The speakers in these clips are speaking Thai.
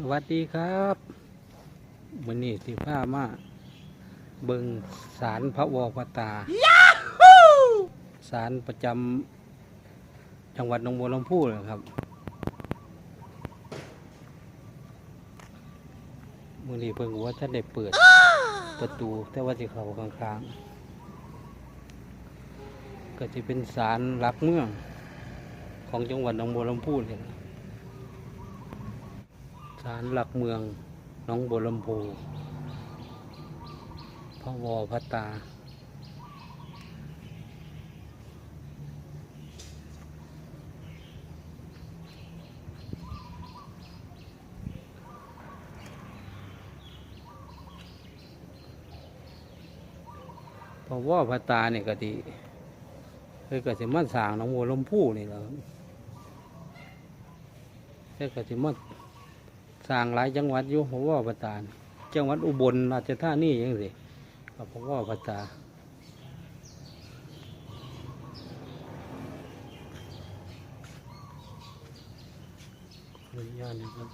สวัสดีครับวันนี้สิผ้ามาเบิงสารพระวอพตา สารประจำจังหวัดหนองบัวลำพูเลยครับมื่อนี้เพิ่งว่าท่านได้เปิดประตูแต่ว่าจะเข้าข้างๆก็จะเป็นสารหลักเมืองของจังหวัดหนองบัวลำพูเลยนะ ศาลหลักเมืองน้องบัวลำพูพระวอพระตา พระวอพระตาเนี่ยก็ดีเคยก็สิมาสางน้องบัวลำพูนี่แหละครับแต่ก็สิมา สร้างหลายจังหวัดอยู่ผมว่าประตานจังหวัดอุบลราชธานียังสิกับผมว่าประตาขออนุญานนะครับ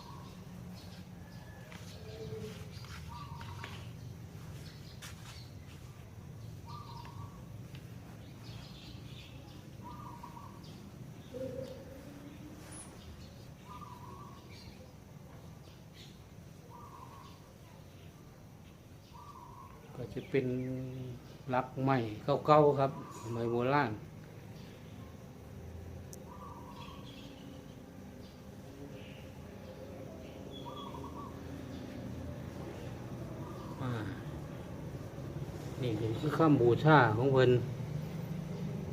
จะเป็นหลักใหม่เก่าๆครับใหม่โบราณอ่านี่คือข้ามบูชาของเพิ่น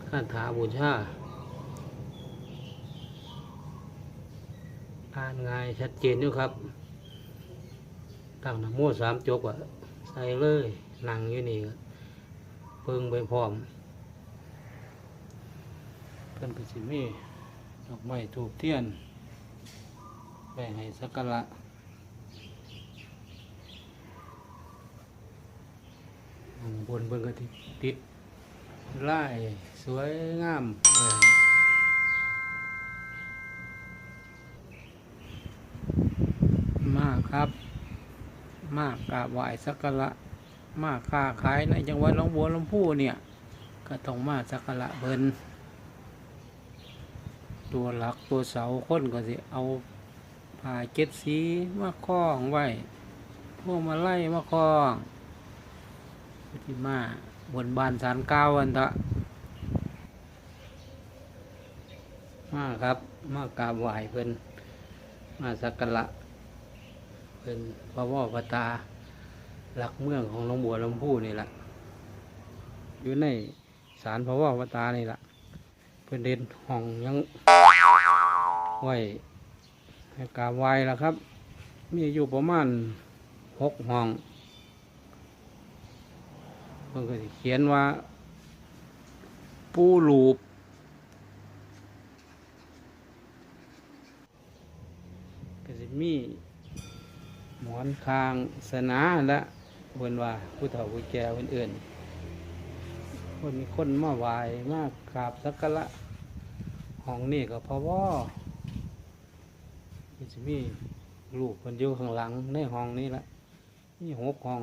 ข้าถาบูชาอ่านง่ายชัดเจนอยู่ครับตั้งนโมสามจบอะใส่เลย นั่งอยู่นี่เพิ่งไปพร้อมเพิ่นก็สิมีดอกไม้ถูกเทียนไปให้สักการะบนเพิ่นก็ติติดไล่สวยงามเลยมากครับ มากกราบไหว้สักการะ มาค้าขายในจังหวัดหนองบัวลำพูเนี่ย ก็ต้องมาสักการะเพิ่นตัวหลักตัวเสาคนก็สิเอาผ้าเจ็ดสีมาคล้องไว้พวกมาไล่มาคล้องที่มาบนบานสารเก้าวันตะมาครับ มากราบไหว้เพิ่นมาสักการะเป็นพระว่าพระตา หลักเมืองของหลวงบัวลำพูนี่แหละอยู่ในศาลพระว่าพระตานี่แหละเป็นเด่นห้องยังไห้กาบไหวแล้วครับ มีอยู่ประมาณหกห้องเพิ่นก็เขียนว่า ปูหลูปก็จะมีหมอนคางสนาและ เพิ่นว่าผู้เฒ่าผู้แก่เพิ่นเอื่นคนมีคนมาไหวายมากกราบสักการะห้องนี่ก็เพราะว่ามันจะมีลูกเพิ่นอยู่ข้างหลังในห้องนี้ละนี่หกห้อง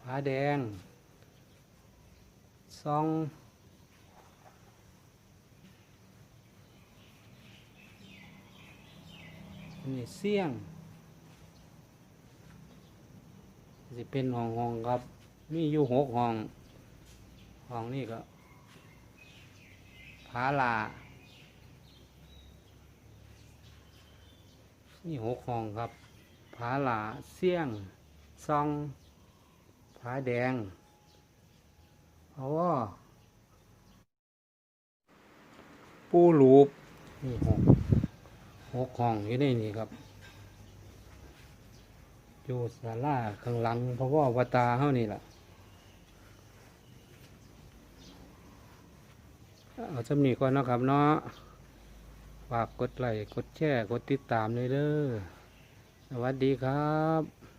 ผาแดงซองนี่เสี่ยง จะเป็นห้องห้องครับ มีอยู่หกห้องห้องนี่ก็ผาลานี่หกห้องครับผาลาเสี่ยงซองผาแดงเพราะว่าปูรูปนี่หกหกห้องอยู่ในนี่ครับ อยู่ศาลาข้างหลังเพราะว่าวตาเฮานี่แหละเอาจำนี้ก่อนเนาะครับเนาะฝากกดไลค์กดแชร์กดติดตามเลยเด้อสวัสดีครับ